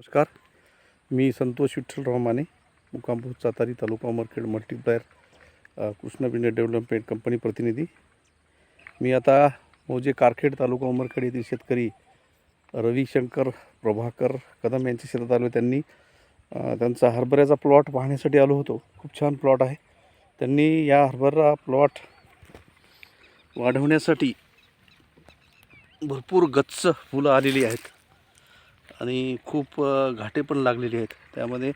नमस्कार. मी संतोष विठ्ठलराव माने मुकामपूर सातारी तालुका मार्केट मल्टीप्लायर कृष्णबिंड डेव्हलपमेंट कंपनी प्रतिनिधी. मी आता मोजे कारखेड तालुका उमरखेड येथील शेतकरी रविशंकर प्रभाकर कदम यांच्या शेतात आलो. त्यांनी त्यांचा हरभऱ्याचा प्लॉट पाहण्यासाठी आलो होतो. खूप छान प्लॉट आहे. त्यांनी या हरभरा प्लॉट वाढवण्यासाठी भरपूर गच्च फुलं आलेली आहेत. आणि खूप घाटे पण लागलेले आहेत. त्यामध्ये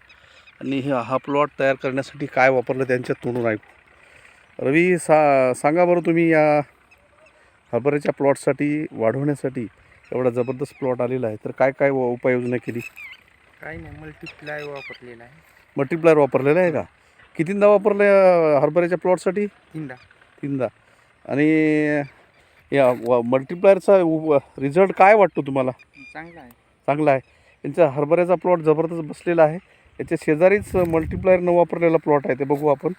आणि हे हा प्लॉट तयार करण्यासाठी काय वापरलं त्यांच्या तोंडून ऐकू. रवी सा सांगा बरं तुम्ही या हरभऱ्याच्या प्लॉटसाठी वाढवण्यासाठी एवढा जबरदस्त प्लॉट आलेला आहे. तर काय काय व- उपाययोजना केली? काही नाही मल्टीप्लाय वापरलेला आहे. मल्टीप्लायर वापरलेलं आहे का? कितींदा वापरलं या हरभऱ्याच्या प्लॉटसाठी? तीनदा. तीनदा. आणि या मल्टीप्लायरचा रिझल्ट काय वाटतो तुम्हाला? चांगला आहे. चांगला आहे. यांचा हरभऱ्याचा प्लॉट जबरदस्त बसलेला आहे. याच्या शेजारीच मल्टिप्लायर न वापरलेला प्लॉट आहे ते बघू आपण.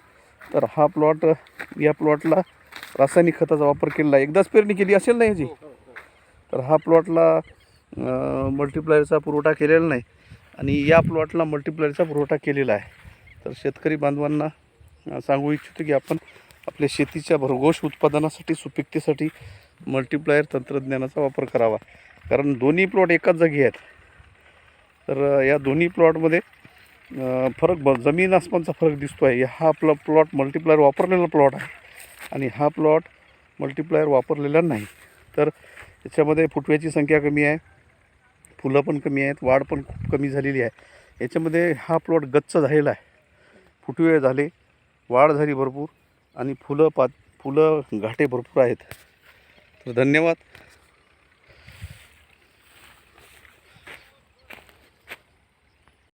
तर हा प्लॉट या प्लॉटला रासायनिक खताचा वापर केलेला आहे. एकदाच पेरणी केली असेल ना याची? तर हा प्लॉटला मल्टिप्लायरचा पुरवठा केलेला नाही. आणि या प्लॉटला मल्टिप्लायरचा पुरवठा केलेला आहे. तर शेतकरी बांधवांना सांगू इच्छितो की आपण आपल्या शेतीच्या भरघोष उत्पादनासाठी सुपीकतेसाठी मल्टीप्लायर तंत्रज्ञानाचा वापर करावा. कारण दोन्ही प्लॉट एकाच जागी आहेत. तर या दोन्ही प्लॉटमध्ये फरक ब जमीन आसमानचा फरक दिसतो आहे हा आपला प्लॉट मल्टिप्लायर वापरलेला प्लॉट आहे. आणि हा प्लॉट मल्टीप्लायर वापरलेला नाही. तर याच्यामध्ये फुटव्याची संख्या कमी आहे. फुलं पण कमी आहेत. वाढ पण खूप कमी झालेली आहे. याच्यामध्ये हा प्लॉट गच्च झालेला आहे. फुटवे झाले वाढ झाली भरपूर. आणि फुलं पात फुलं घाटे भरपूर आहेत. तर धन्यवाद.